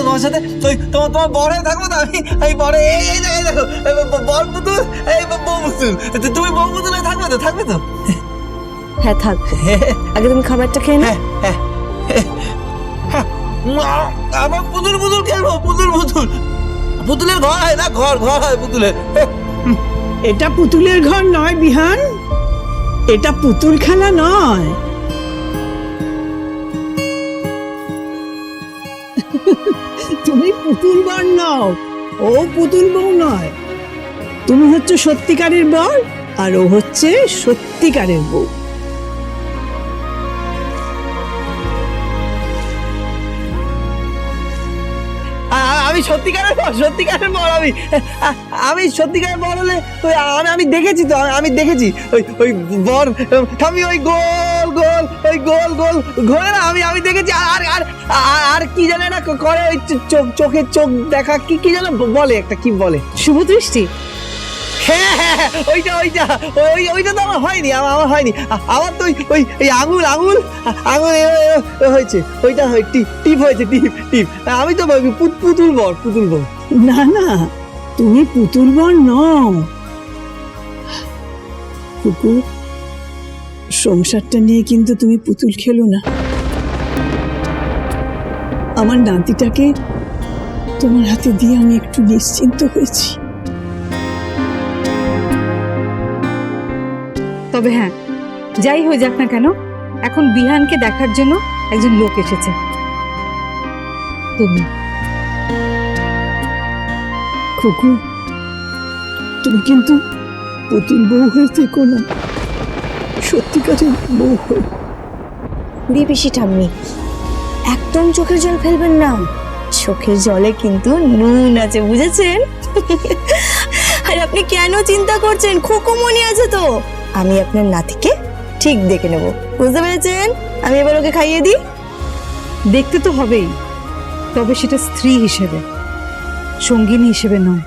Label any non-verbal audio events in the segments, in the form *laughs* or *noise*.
তো তোমার সাথে? ওই তোমার তোমার বরে থাকব তো আমি? এই বরে এই এই দেখো, বর পুতুল এই ব- বউ পুতুল। তুমি বউ পুতুলে থাকবে তো থাকবে তো? হ্যাঁ থাকব আগে তুমি খাবারটা খেয়ে নাও। হ্যাঁ হ্যাঁ হ্যাঁ। আবার পুতুল পুতুল খেলব পুতুল পুতুল। পুতুলের ঘর হয় না ঘর ঘর হয় পুতুলের। এটা পুতুলের ঘর নয় বিহান। এটা পুতুল খেলা নয়। পুতুল বর নও, ও পুতুল বউ নয়। তুমি হচ্ছে সত্যিকারের বর, আর ও হচ্ছে সত্যিকারের বউ। আমি সত্যিকারের বর সত্যিকারের বর আমি। আমি সত্যিকারের বর হলে আমি আমি দেখেছি তো, আমি- আমি দেখেছি। ওই ওই বর আমি ওই গোল। গোল ওই গোল গোল। ঘোরে না আমি আমি দেখেছি আর আর আর- কি জানে না করে ওই চোখ চোখে চোখ দেখা কি কি বলে একটা কি বলে? শুভ দৃষ্টি। হ্যাঁ হ্যাঁ হ্যাঁ, ওইটা ওইটা ওই ওইটা তো আমার হয়নি আমার হয়নি। আমার তো ওই ওই আঙুল আঙুল আঙুল হয়েছে ওইটা হয় টিপ টিপ হয়েছে টিপ টিপ। আমি তো পুতুল বর পুতুল বর না না তুমি পুতুল বর নও। কুকুর? সংসারটা নিয়ে কিন্তু তুমি পুতুল খেলো না। আমার নাতিটাকে তোমার হাতে দিয়ে আমি একটু নিশ্চিন্ত হয়েছি। তবে হ্যাঁ যাই হয়ে যাক না কেন এখন বিহানকে দেখার জন্য একজন লোক এসেছে। তুমি। কুকুর তুমি কিন্তু পুতুল বউ হয়ে থেকো না। সত্যিকারের বউ। হয়ে বুড়ি ঠাম্মি একদম চোখের জল ফেলবেন না। চোখের জলে কিন্তু নুন আছে বুঝেছেন? আর আপনি কেন চিন্তা করছেন? খুকুমনি আছে তো। আমি আপনার নাতিকে ঠিক দেখে নেব। বুঝতে পেরেছেন? আমি এবার ওকে খাইয়ে দিই। দেখতে তো হবেই তবে সেটা স্ত্রী হিসেবে সঙ্গিনী হিসেবে নয়।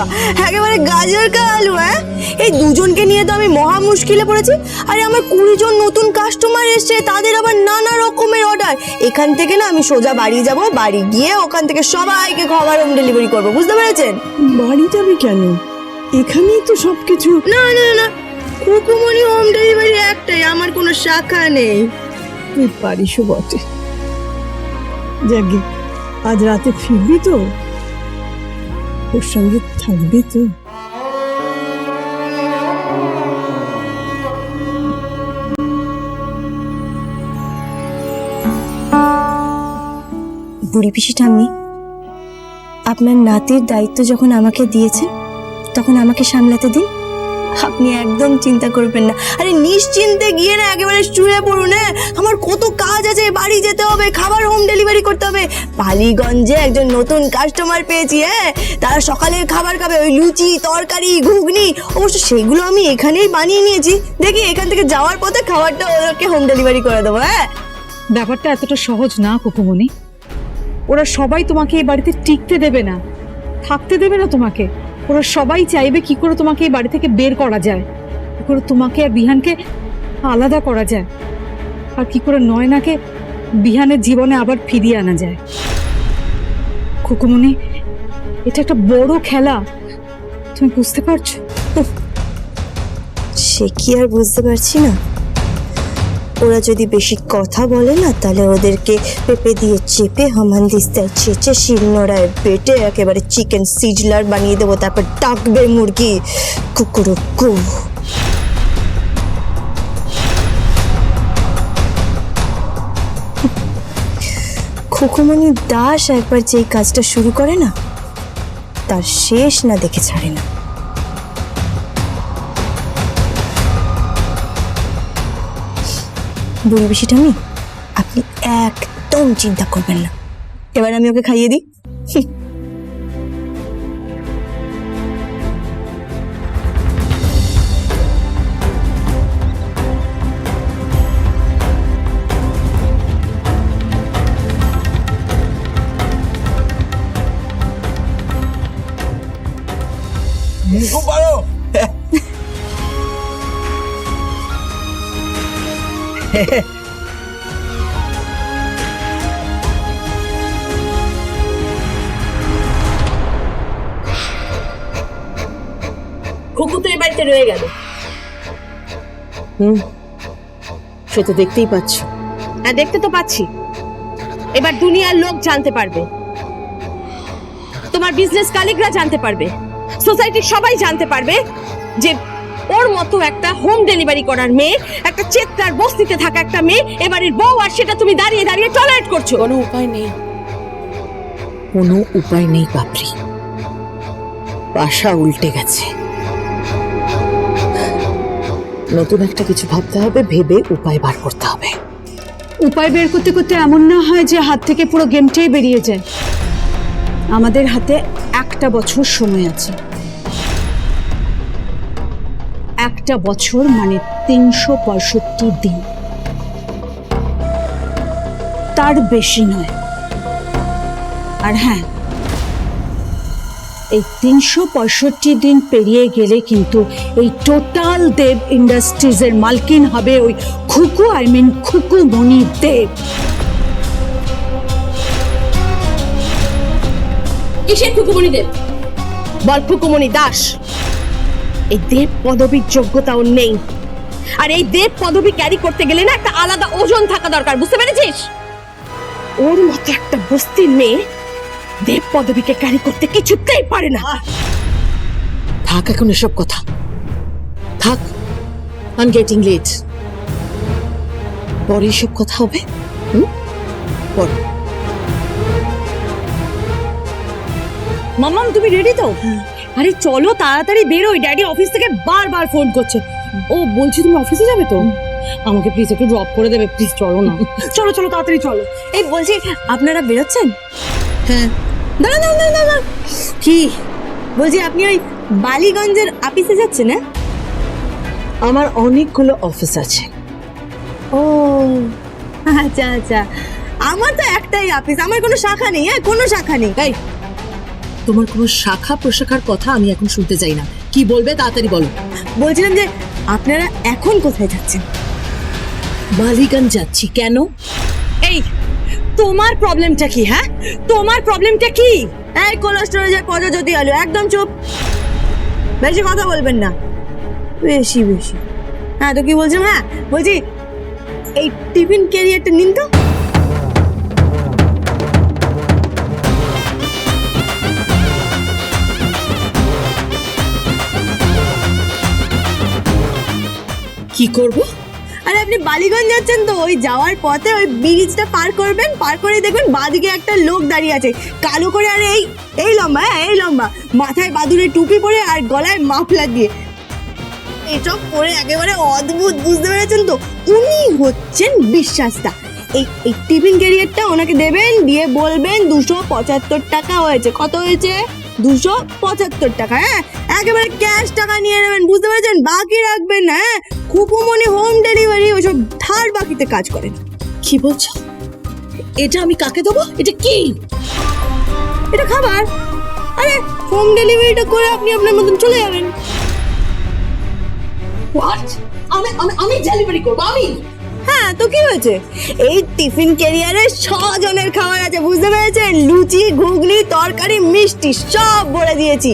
হালুয়া একেবারে গাজর কা হালুয়া হ্যাঁ? এই দুজনকে নিয়ে তো আমি মহা মুশকিলে পড়েছি। আরে আমার কুড়ি জন নতুন কাস্টমার এসছে তাদের আবার নানা রকমের অর্ডার এখান থেকে না আমি সোজা বাড়ি যাব বাড়ি গিয়ে ওখান থেকে সবাইকে খাবার হোম ডেলিভারি করব বুঝতে পেরেছেন? বাড়ি যাবে কেন? এখানেই তো সব কিছু না না, না। কুকুমনি হোম ডেলিভারি একটাই আমার কোনো শাখা নেই। তুই পারিসও বটে। যাকে আজ রাতে ফিরবি তো? ওর সঙ্গে থাকবে তো? বুড়ি পিসি ঠাম্মি, আপনার নাতির দায়িত্ব যখন আমাকে দিয়েছেন, তখন আমাকে সামলাতে দিন। আপনি একদম চিন্তা করবেন না। আরে নিশ্চিন্তে গিয়ে না একেবারে শুয়ে পড়ুন হ্যাঁ? আমার কত কাজ আছে, বাড়ি যেতে হবে, খাবার হোম ডেলিভারি করতে হবে। পালিগঞ্জে একজন নতুন কাস্টমার পেয়েছি হ্যাঁ? তারা সকালের খাবার খাবে, ওই লুচি, তরকারি, ঘুগনি, অবশ্য সেগুলো আমি এখানেই বানিয়ে নিয়েছি। দেখি এখান থেকে যাওয়ার পথে খাবারটা ওদেরকে হোম ডেলিভারি করে দেবো হ্যাঁ? ব্যাপারটা এতটা সহজ না কুকুমনি ওরা সবাই তোমাকে এই বাড়িতে টিকতে দেবে না। থাকতে দেবে না তোমাকে। ওরা সবাই চাইবে কি করে তোমাকে এই বাড়ি থেকে বের করা যায়? কি করে তোমাকে আর বিহানকে আলাদা করা যায়? আর কি করে নয়নাকে বিহানের জীবনে আবার ফিরিয়ে আনা যায়? কুকুমনি এটা একটা বড় খেলা। তুমি বুঝতে পারছ? সে কি আর বুঝতে পারছি না। ওরা যদি বেশি কথা বলে না, তাহলে ওদেরকে পেঁপে দিয়ে চেপে হামান দিস্তায় ছেঁচে শিলনোড়ায় বেটে একেবারে চিকেন সিজলার বানিয়ে দেবো, তারপর ডাকবে মুরগি। কুকুরু কু খুকুমণি দাস একবার যেই কাজটা শুরু করে না, তার শেষ না দেখে ছাড়ে না। বুড়ি বেশিটা আমি? আপনি একদম চিন্তা করবেন না। এবার আমি ওকে খাইয়ে দিই। খুকু বাড়িতে রয়ে গেল। হুম, সে তো দেখতেই পাচ্ছ। হ্যাঁ দেখতে তো পাচ্ছি। এবার দুনিয়ার লোক জানতে পারবে। তোমার বিজনেস কালিগরা জানতে পারবে। সোসাইটির সবাই জানতে পারবে যে ওর মতো একটা হোম ডেলিভারি করার মেয়ে একটা চেত্রার বস্তিতে থাকা একটা মেয়ে এবারের বউ আর সেটা তুমি দাঁড়িয়ে দাঁড়িয়ে টলারেট করছ। কোনো উপায় নেই। কোনো উপায় নেই পাপড়ি বাসা উল্টে গেছে। নতুন একটা কিছু ভাবতে হবে ভেবে উপায় বার করতে হবে। উপায় বের করতে করতে এমন না হয় যে হাত থেকে পুরো গেমটাই বেরিয়ে যায়। আমাদের হাতে একটা বছর সময় আছে। একটা বছর মানে তিনশো পঁয়ষট্টি দিন। তার বেশি নয়। আর হ্যাঁ এই তিনশো পঁয়ষট্টি দিন পেরিয়ে গেলে কিন্তু এই টোটাল দেব ইন্ডাস্ট্রিজের মালকিন হবে ওই খুকু আই মিন খুকু মণি দেব। কিসের খুকুমণি দেব? বল খুকুমণি দাস। এই দেব পদবীর যোগ্যতা ওর নেই। আর এই দেব পদবী ক্যারি করতে গেলে না একটা আলাদা ওজন থাকা দরকার বুঝতে পেরেছিস? ওর মতো একটা বস্তির মেয়ে দেব পদবীকে ক্যারি করতে কিছুতেই পারে না। থাক এখন এসব কথা। থাক আই গেটিং লেট পরে এসব কথা হবে হুম? পরে। মামাম তুমি রেডি তো? আরে চলো তাড়াতাড়ি বেরোই। ড্যাডি অফিস থেকে বারবার ফোন করছে। ও বলছি তুমি অফিসে যাবে তো? আমাকে প্লিজ একটু ড্রপ করে দেবে প্লিজ চলো না। *laughs* চলো চলো তাড়াতাড়ি চলো। এই বলছি আপনারা বেরোচ্ছেন? হ্যাঁ। দাঁড়া দাঁড়া দাঁড়া দাঁড়া কি? বলছি আপনি ওই বালিগঞ্জের অফিসে যাচ্ছেন হ্যাঁ? আমার অনেকগুলো অফিস আছে। ও আচ্ছা আচ্ছা। আমার তো একটাই অফিস আমার কোনো শাখা নেই হ্যাঁ? কোনো শাখা নেই। এই তোমার কোনো শাখা প্রশাখার কথা আমি এখন শুনতে চাই না। কি বলবে তাড়াতাড়ি বলো। বলছিলাম যে আপনারা এখন কোথায় যাচ্ছেন? বালিগঞ্জ যাচ্ছি। কেন? এই তোমার প্রবলেমটা কি হ্যাঁ? তোমার প্রবলেমটা কি? এই কোল্ড স্টোরেজের পদ যদি আলু একদম চুপ। বেশি কথা বলবেন না। বেশি বেশি। হ্যাঁ তো কি বলছিলাম হ্যাঁ? বলছি এই টিফিন ক্যারিয়ারটা নিন তো। কি করব? আরে আপনি বালিগঞ্জ যাচ্ছেন তো, ওই যাওয়ার পথে ওই ব্রিজটা পার করবেন, পার করে দেখবেন বাদিকে একটা লোক দাঁড়িয়ে আছে। কালো করে আর এই এই লম্বা হ্যাঁ এই লম্বা। মাথায় বাদুরে টুপি পরে আর গলায় মাফলার দিয়ে। এসব পরে একেবারে অদ্ভুত, বুঝতে পেরেছেন তো? উনি হচ্ছেন বিশ্বাসটা এই এই টিফিন ক্যারিয়ারটা ওনাকে দিয়ে বলবেন দুশো পঁচাত্তর টাকা হয়েছে। কত হয়েছে? দুশো পঁচাত্তর টাকা হ্যাঁ? একেবারে ক্যাশ টাকা নিয়ে নেবেন, বুঝতে পেরেছেন? বাকি রাখবেন না হ্যাঁ? কুকুমনি হোম ডেলিভারি ওইসব ধার বাকিতে কাজ করেন কি বলছো? এটা আমি কাকে দেবো? এটা কি? এটা খাবার। আরে হোম ডেলিভারিটা করে আপনি আপনার মতন চলে যাবেন। আমি আমি আমি ডেলিভারি করব, আমি? হ্যাঁ তো কি হয়েছে? এই টিফিন ক্যারিয়ারে জনের খাবার আছে, বুঝতে পেরেছেন? লুচি, ঘুগনি, তরকারি, মিষ্টি, সব বলে দিয়েছি।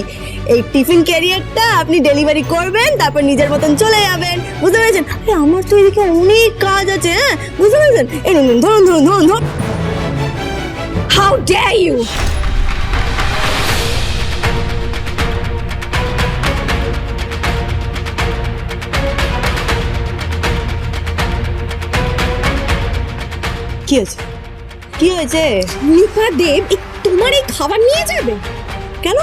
এই টিফিন ক্যারিয়ারটা আপনি ডেলিভারি করবেন, তারপর নিজের মতন চলে যাবেন, বুঝতে পেরেছেন? আরে, আমার তো এদিকে অনেক কাজ আছে হ্যাঁ বুঝতে পেরেছেন? এই ধরুন ধরুন ধরুন ধরুন। হাউ ডেয়ার ইউ কি হয়েছে? কি হয়েছে? নিপা দেব এই তোমার এই খাবার নিয়ে যাবে? কেন?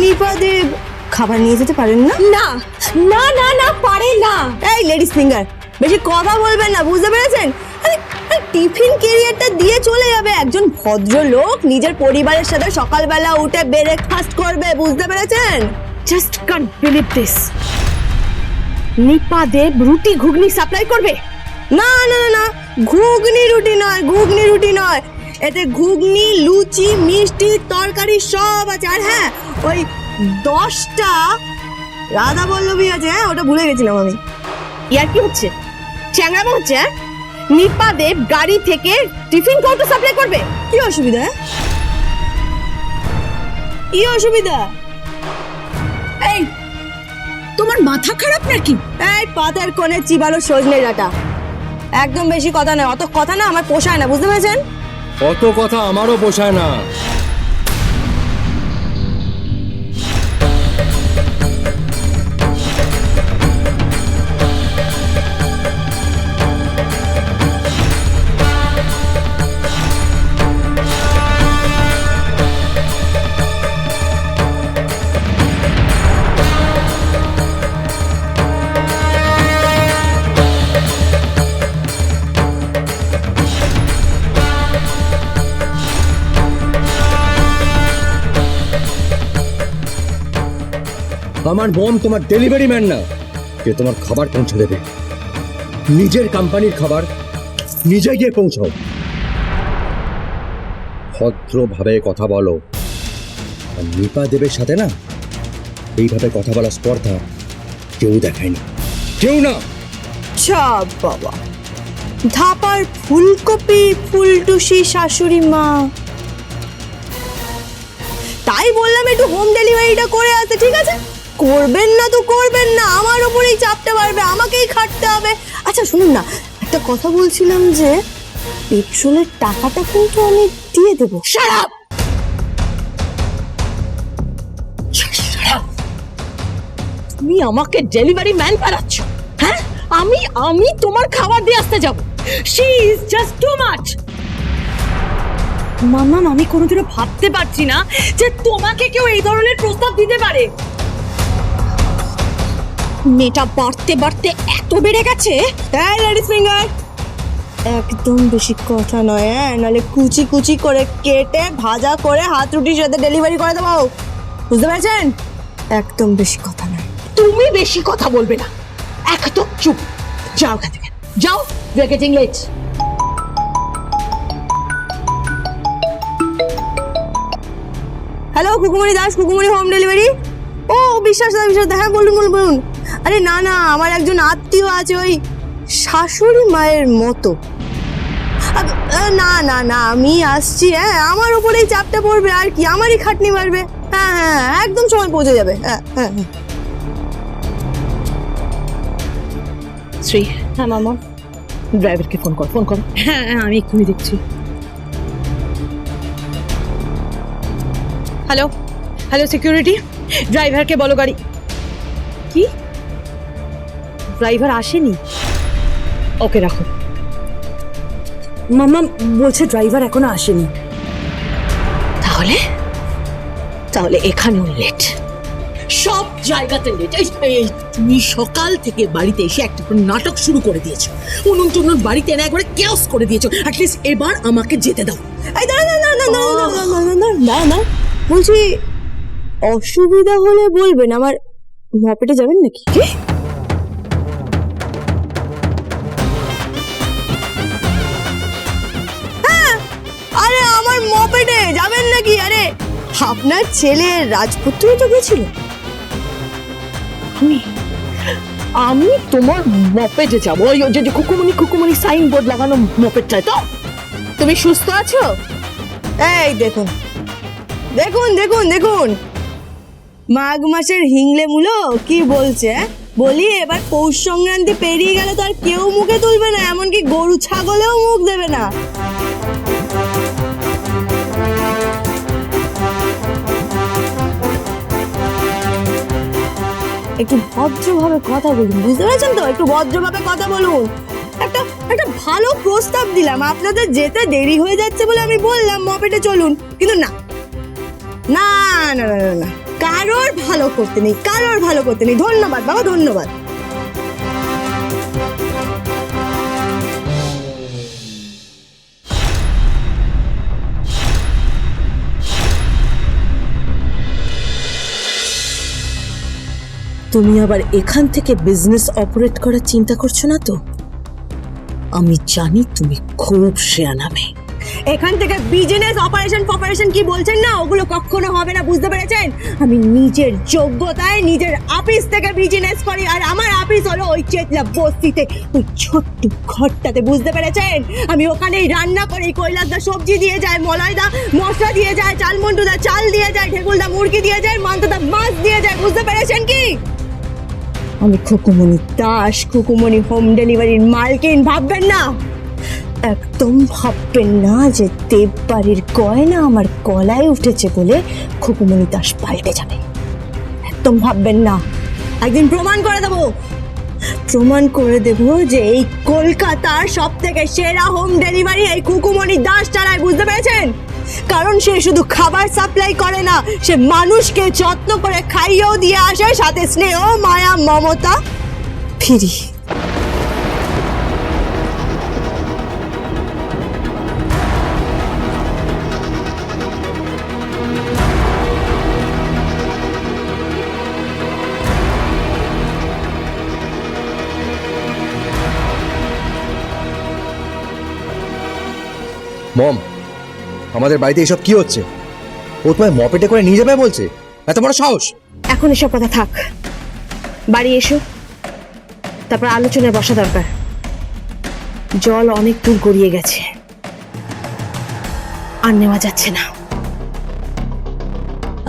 নিপা দেব খাবার নিয়ে যেতে পারেন না? না না না না পারে না। এই লেডিস ফিঙ্গার বেশি কথা বলবেন না বুঝতে পেরেছেন? টিফিন ক্যারিয়ারটা দিয়ে চলে যাবে। একজন ভদ্রলোক নিজের পরিবারের সাথে সকালবেলা উঠে ব্রেকফাস্ট করবে বুঝতে পেরেছেন? Just can't believe this Nipa Deb রুটি ঘুগনি সাপ্লাই করবে? না না না না ঘুগনি রুটি নয় ঘুগনি রুটি নয়। এতে ঘুগনি লুচি মিষ্টি তরকারি সব আছে। আর হ্যাঁ ওই দশটা রাধা বল্লভী আছে হ্যাঁ ওটা ভুলে গেছিলাম আমি। ইয়ার কি হচ্ছে? চ্যাংড়ামো হচ্ছে হ্যাঁ? নিপা দেব গাড়ি থেকে টিফিন কৌটো সাপ্লাই করবে? কি অসুবিধা হ্যাঁ? কি অসুবিধা? এই তোমার মাথা খারাপ নাকি? এই পাতার কোণে চিবালো সজনে ডাটা। একদম বেশি কথা নয়, অত কথা না আমার পোষায় না, বুঝতে পেরেছেন? অত কথা আমারও পোষায় না। আমার বোন তোমার ডেলিভারি ম্যান না, যে তোমার খাবার পৌঁছে দেবে। নিজের কোম্পানির খাবার নিজে গিয়ে পৌঁছাও। ভদ্রভাবে কথা বলো। আর নিপা দেবের সাথে না, এইভাবে কথা বলার স্পর্ধা কেউ দেখায়নি কেউ না। বাবা। ধাপার ফুলকপি, ফুলটুসি শাশুড়ি মা। তাই বললাম একটু হোম ডেলিভারিটা করে আসতে, ঠিক আছে? করবেন না তো করবেন না আমার ওপরেই চাপতে পারবে আমাকেই খাটতে হবে। আচ্ছা শুনুন না একটা কথা বলছিলাম যে পেট্রোলের টাকাটা কিন্তু আমি দিয়ে দেবো। সারাপ তুমি আমাকে ডেলিভারি ম্যান বানাচ্ছ হ্যাঁ? আমি আমি তোমার খাবার দিয়ে আসতে যাব। She is just too much মামাম আমি কোনোদিনও ভাবতে পারছি না যে তোমাকে কেউ এই ধরনের প্রস্তাব দিতে পারে। মেয়েটা বাড়তে বাড়তে এত বেড়ে গেছে? লেডিস ফিঙ্গার একদম বেশি কথা নয় হ্যাঁ? নাহলে কুচি কুচি করে কেটে ভাজা করে হাত রুটির সাথে ডেলিভারি করে দেবো। বুঝতে পারছেন? একদম বেশি কথা নয়। তুমি বেশি কথা বলবে না। একদম চুপ। যাও এখান থেকে। যাও are getting late hello Kukumoni Das Kukumoni home delivery ও বিশ্বাস দা বিশ্বাস হ্যাঁ বলুন বলুন বলুন। আরে না না আমার একজন আত্মীয় আছে ওই শাশুড়ি মায়ের মতো। না না না আমি আসছি হ্যাঁ আমার উপরেই চাপটা পড়বে আর কি আমারই খাটনি মারবে হ্যাঁ হ্যাঁ হ্যাঁ, একদম সময় পৌঁছে যাবে হ্যাঁ হ্যাঁ হ্যাঁ। শ্রী হ্যাঁ মামা ড্রাইভারকে ফোন কর ফোন কর। হ্যাঁ হ্যাঁ আমি এক্ষুনি দেখছি। হ্যালো হ্যালো সিকিউরিটি ড্রাইভারকে বলো গাড়ি। কি? ড্রাইভার আসেনি ওকে রাখো মামা বলছে ড্রাইভার এখনও আসেনি তাহলে তাহলে এখানেও লেট সব জায়গাতে লেট এই তুমি সকাল থেকে বাড়িতে এসে একটা করে নাটক শুরু করে দিয়েছ উনুন টুনুন বাড়িতে এনে একবারে কেওস করে দিয়েছ অ্যাটলিস্ট এবার আমাকে যেতে দাও এই দাঁড়া দাঁড়া দাঁড়া দাঁড়া দাঁড়া দাঁড়া দাঁড়া দাঁড়া দাঁড়া বলছি অসুবিধা হলে বলবেন আমার মপেটে যাবেন নাকি আমার মপেটে যাবেন নাকি? আরে আপনার ছেলে রাজপুত্রই তো গেছিল। আমি আমি তোমার মপেটে যাব। ওই ওই যে কুকুমনি কুকুমনি সাইন বোর্ড লাগানো মপেটটায় তো? তুমি সুস্থ আছো? এই দেখুন দেখুন দেখুন দেখুন। মাঘ মাসের হিংলে মুলো কি বলছে হ্যাঁ? বলি এবার পৌষ সংক্রান্তি পেরিয়ে গেলে তো আর কেউ মুখে তুলবে না এমনকি গরু ছাগলেও মুখ দেবে না। একটু ভদ্রভাবে কথা বলুন। বুঝতে পেরেছেন তো? একটু ভদ্রভাবে কথা বলুন। একটা একটা ভালো প্রস্তাব দিলাম। আপনাদের যেতে দেরি হয়ে যাচ্ছে বলে আমি বললাম, মপেটে চলুন। কিন্তু না। না না না না না কারোর ভালো করতে নেই, কারোর ভালো করতে নেই। ধন্যবাদ, বাবা, ধন্যবাদ। তুমি আবার এখান থেকে বিজনেস অপারেট করার চিন্তা করছ না তো? আমি জানি তুমি খুব শেয়ানা এখান থেকে বিজনেস অপারেশন ফপারেশন কি বলছেন না, ওগুলো কখনো হবে না, বুঝতে পেরেছেন? আমি নিজের যোগ্যতায় নিজের আপিস থেকে বিজনেস করি, আর আমার আপিস হলো ওই চেতলা বস্তিতে, ওই ছোট্ট ঘরটাতে, বুঝতে পেরেছেন? আমি ওখানেই রান্না করি কৈলাসদা সবজি দিয়ে যায় মলাইদা মশলা দিয়ে যায় চালমন্টুদা চাল দিয়ে যায় ঢেকুলদা মুরগি দিয়ে যায় মান্তদা মাছ দিয়ে যায়, বুঝতে পেরেছেন কি? আমি খুকুমণি দাস, খুকুমণি হোম ডেলিভারির মালকিন, ভাববেন না। একদম ভাববেন না যে দেব বাড়ির গয়না আমার গলায় উঠেছে বলে খুকুমণি দাস পাল্টে যাবে। একদম ভাববেন না। একদিন প্রমাণ করে দেবো। প্রমাণ করে দেব যে এই কলকাতার সব থেকে সেরা হোম ডেলিভারি এই কুকুমণি দাস চালায় বুঝতে পেরেছেন? কারণ সে শুধু খাবার সাপ্লাই করে না, সে মানুষকে যত্ন করে খাইয়েও দিয়ে আসে, সাথে স্নেহ, মায়া, মমতা। ফিরি। মম আমাদের বাড়িতে এসব কি হচ্ছে? ও তোমায় মপেটে করে নিয়ে যাবে বলছে? এত বড় সাহস! এখন এসব কথা থাক। বাড়ি এসো। তারপর আলোচনায় বসা দরকার। জল অনেক দূর গড়িয়ে গেছে। আর নেওয়া যাচ্ছে না।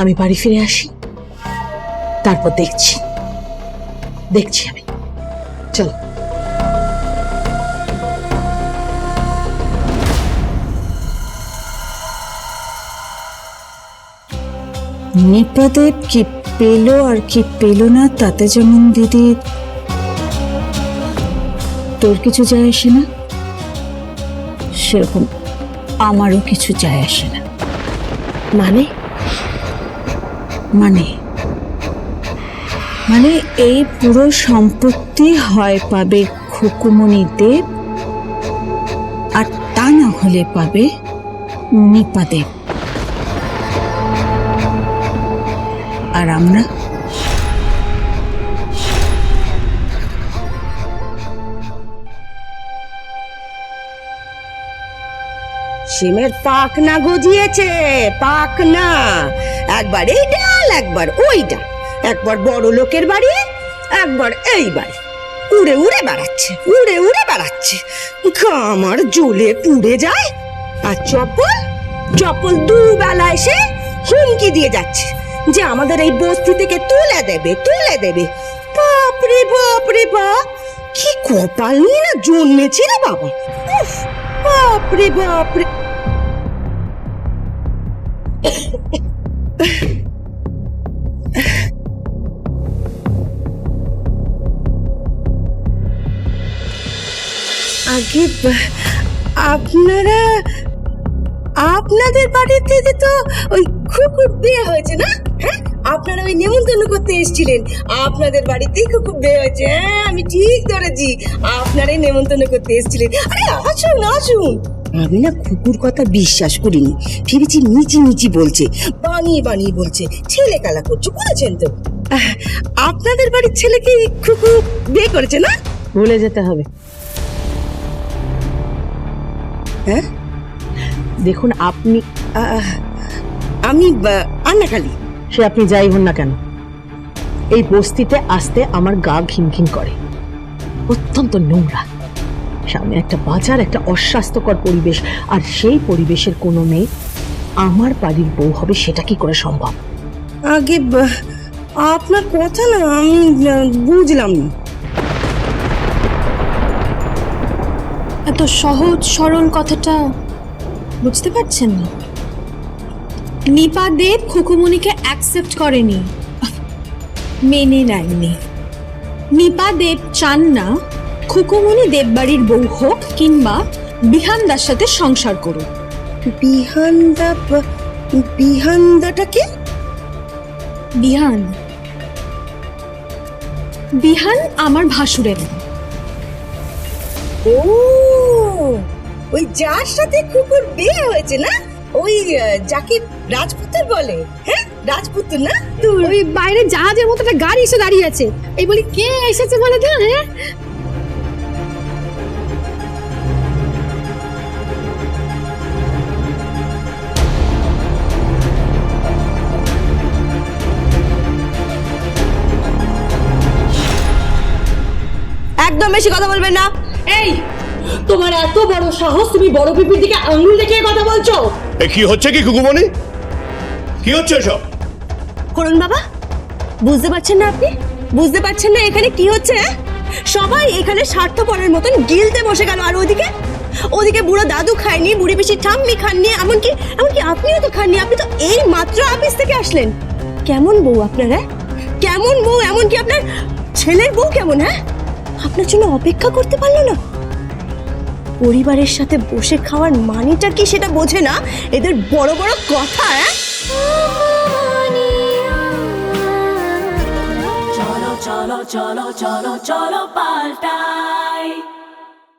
আমি বাড়ি ফিরে আসি। তারপর দেখছি। দেখছি আমি। চলো। নিপাদেব কি পেল আর কি পেল না তাতে যেমন দিদি? তোর কিছু যায় আসে না? সেরকম আমারও কিছু যায় আসে না। মানে? মানে? মানে এই পুরো সম্পত্তি হয় পাবে খুকুমণি দেব আর তা না হলে পাবে নিপা আর আমরা? সিমের পাক না গজিয়েছে, পাক না। একবার এই ডাল, একবার ওই ডাল। একবার বড় লোকের বাড়ি, একবার এই বাড়ি। উড়ে উড়ে বেড়াচ্ছে, উড়ে উড়ে বেড়াচ্ছে। আমার জ্বলে পুড়ে যায়, আর চপ্পল চপ্পল দুবেলা এসে হুমকি দিয়ে যাচ্ছে। যে আমাদের এই বস্তি থেকে তুলে দেবে তুলে দেবে। বাপরে বাপরে বাপ কি কপাল নিয়ে না জন্মেছি রে বাবা। বাপরে বাপরে! আগে আপনারা আপনাদের বাড়িতে যে তো ওই কুকুর বিয়ে হয়েছে না? হ্যাঁ? আপনারা ওই নেমন্তন্ন করতে এসেছিলেন। আপনাদের বাড়িতেই কুকুর বিয়ে হয়েছে। হ্যাঁ আমি ঠিক ধরেছি। আপনারাই নেমন্তন্ন করতে এসেছিলেন। আরে আসুন আসুন। আমি না কুকুর কথা বিশ্বাস করিনি। ভেবেছি নিচি নিচি বলছে বানিয়ে বানিয়ে বলছে। ছেলে কালা করছ করেছেন তো। আপনাদের বাড়ির ছেলেকে কুকুর বিয়ে করেছে না? ভুলে যেতে হবে। হ্যাঁ? দেখুন আপনি আমি আহ, আন্নাখালি সে আপনি যাই হন না কেন? এই বস্তিতে আসতে আমার গা ঘিন ঘিন করে। অত্যন্ত নোংরা। সামনে একটা বাজার একটা অস্বাস্থ্যকর পরিবেশ আর সেই পরিবেশের কোনো মেয়ে আমার বাড়ির বউ হবে সেটা কি করে সম্ভব? আগে আপনার কথা না আমি বুঝলাম না। এত সহজ সরল কথাটা বুঝতে পারছেন? না নিপা দেব খুকুমনিকে অ্যাকসেপ্ট করেনি। মেনে নেয়নি। নিপা দেব চান না খুকুমনি দেববাড়ির বউ হোক কিংবা বিহানদার সাথে সংসার করুক। বিহানদা ব- বিহানদাটাকে? বিহান। বিহান আমার ভাসুরের। ও ওই যার সাথে কুকুর বিয়ে হয়েছে না? ওই যাকে রাজপুত্র বলে হ্যাঁ? রাজপুত্র না? তো ওই বাইরে জাহাজের মতো একটা গাড়ি এসে দাঁড়িয়ে আছে। এই বলি কে এসেছে বলে দেন হ্যাঁ? একদম বেশি কথা বলবেন না। এই তোমার এত বড় সাহস তুমি বড় পিপির দিকে আঙুল দেখিয়ে কথা বলছো? এ কি হচ্ছে কি কুকুমনি কি হচ্ছে এসব? করুন বাবা বুঝতে পারছেন না আপনি? বুঝতে পারছেন না এখানে কি হচ্ছে হ্যাঁ? সবাই এখানে স্বার্থপরের মতন গিলতে বসে গেল আর ওদিকে? ওদিকে বুড়ো দাদু খায়নি বুড়ি পিসি ঠাম্মি খাননি এমনকি এমনকি আপনিও তো খাননি আপনি তো এই মাত্র অফিস থেকে আসলেন। কেমন বউ আপনার হ্যাঁ? কেমন বউ এমনকি আপনার ছেলের বউ কেমন হ্যাঁ? আপনার জন্য অপেক্ষা করতে পারল না? পরিবারের সাথে বসে খাওয়ার মানিটা কি সেটা বোঝে না এদের বড় বড় কথা চলো চলো চলো চলো paltai.